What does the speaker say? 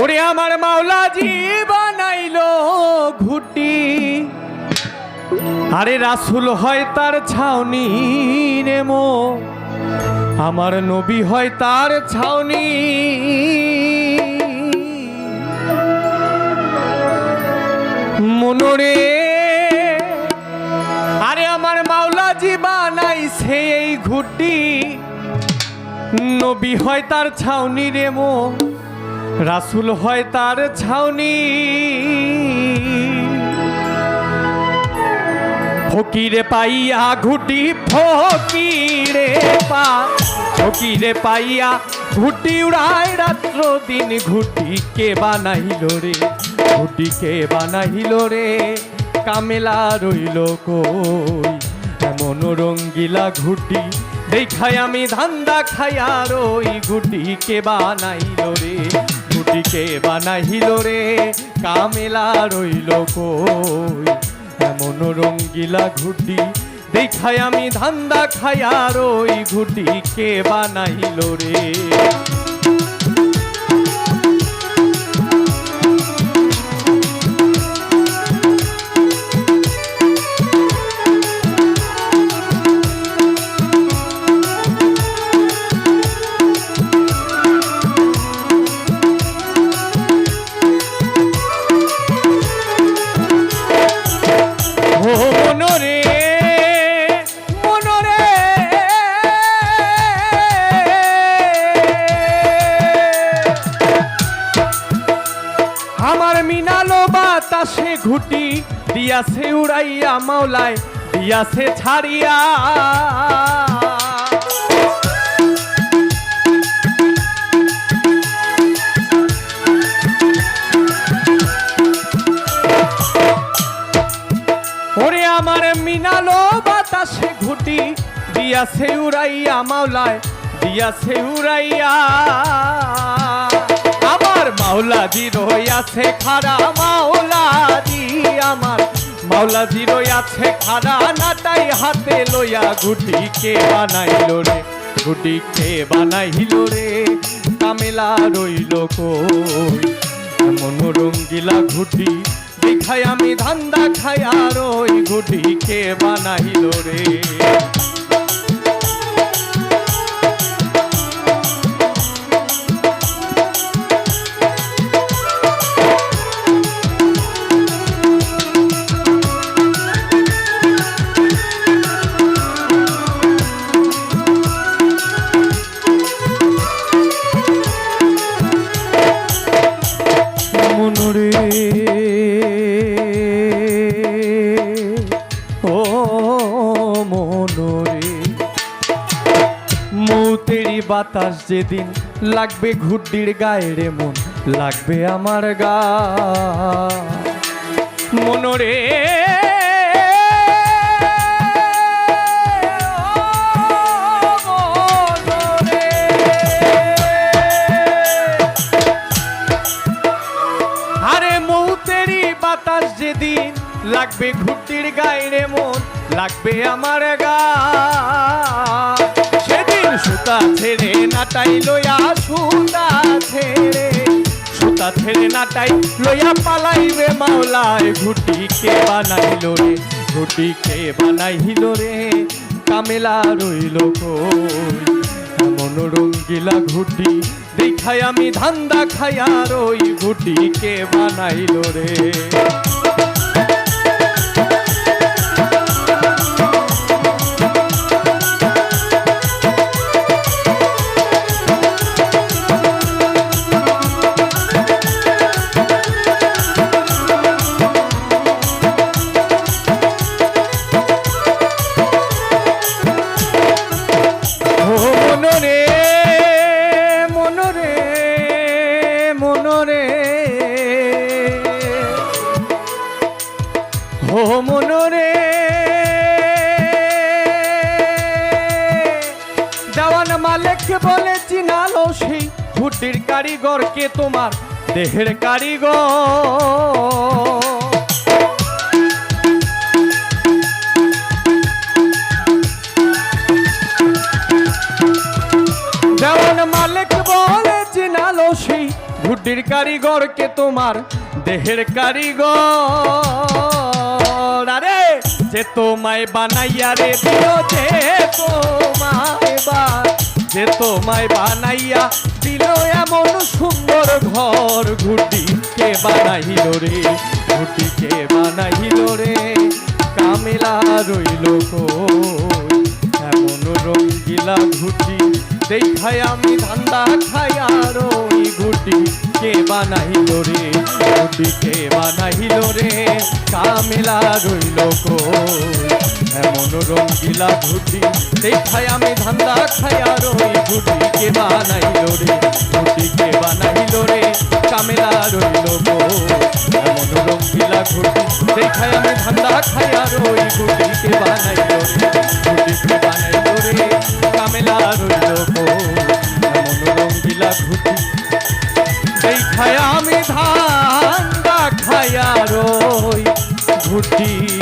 ওরে আমার মাওলা মাওলাজি বানাইলো ঘুটি। আরে রাসুল হয় তার ছাউনি রে মো আমার নবী হয় তার ছাউনি। মনোরে। আরে আমার মাওলাজি বানাইছে এই ঘুটি। নবী হয় তার ছাউনি রে মো রাসুল হয় তার ছাউনি। ফকিরে পাইয়া ঘুটি, ফকিরে পা। ফকিরে পাইয়া ঘুটি উড়ায়, রাত্র দিন ঘুটি কে বানাইল রে? ঘুটি কে বানাইল রে? কামেলা রইল কই? এমন রঙ্গিলা ঘুটি দেখাই আমি ধান্দা খাইয়া রই, গুটিকে বানাইল রে, গুটিকে বানাইল রে, কামেলা রইল কই? এমন রঙ্গিলা ঘুটি দেখাই আমি ধান্দা খাইয়া ওই ঘুটি কে বানাইল রে। বাতাসে ঘুটি দিয়াছে উড়াইয়া মাওলায়, দিয়াছে ছাড়িয়া। ওরে আমার মিনালো বাতাসে ঘুটি দিয়াছে উড়াইয়া মাওলায়, দিয়াছে উড়াইয়া। আমার মাওলাজি রইয়াছে খারা মাওলাজি আমার। মাওলাজি রইয়াছে খারা নাটাই হাতে লইয়া ঘুটি কে বানাইল রে ঘুটি কে বানাইল রে, কামেলা রইল কই? রঙ্গিলা ঘুটি দেখাই আমি ধান্দা খাই আর ওই ঘুটি কে বানাইল রে। মনরে। মৌতেরি বাতাস যেদিন লাগবে ঘুড্ডির গায়ে রে মন লাগবে আমার গা। মনরে। আরে মৌতেরি বাতাস যেদিন লাগবে ঘুটির গায়ে মন, লাগবে আমার গা। সেদিন সুতা ছেড়ে নাটাই লইয়া সুতা ছেড়ে সুতা ছেড়ে নাটাই লইয়া পালাইবে মাওলায়। ঘুটি কে বানাইল রে ঘুটি কে বানাইল রে, কামেলা রইল কই? এমন রঙ্গিলা ঘুটি দেখাই আমি ধান্দা খাইয়ার ওই ঘুটি কে বানাইল রে। মালিক বলে চিনালো সেই ঘুটির কারিগরকে তোমার দেহের কারিগর। দেওয়ান মালিক বলে চিনালো সেই ঘুটির কারিগরকে তোমার দেহের কারিগর। যে তোমায় বানাইয়া রে দিও যে তোমায় যে তোমায় বানাইয়া দিল, এমন সুন্দর ঘর ঘুটি কে বানাইল রে? ঘুটি কে বানাইল রে? কামেলা রইল এমন রঙ্গিলা ঘুটি দেখায় আমি ধান্দা খাই আর ওই ঘুটি। কে বানাইল রে? কে বানাইল রে? কামেলা রইল কই? এমন রঙ্গিলা ঘুটি দেখায় আমি, ধান্দা খাই আর ওই ঘুটি কে বানাইল রে? ঘুটি কে বানাইল রে? কামেলা রইল কই? এমন রঙ্গিলা ঘুটি দেখায় আমি, ধান্দা খাই আর ওই ঘুটি কে বানাইল রে? ঘুটি কে বানাইল রে? কামেলা রইল কই? এমন রঙ্গিলা ঘুটি দেখায় আমি ধান্দা খাই আর ঘুটি।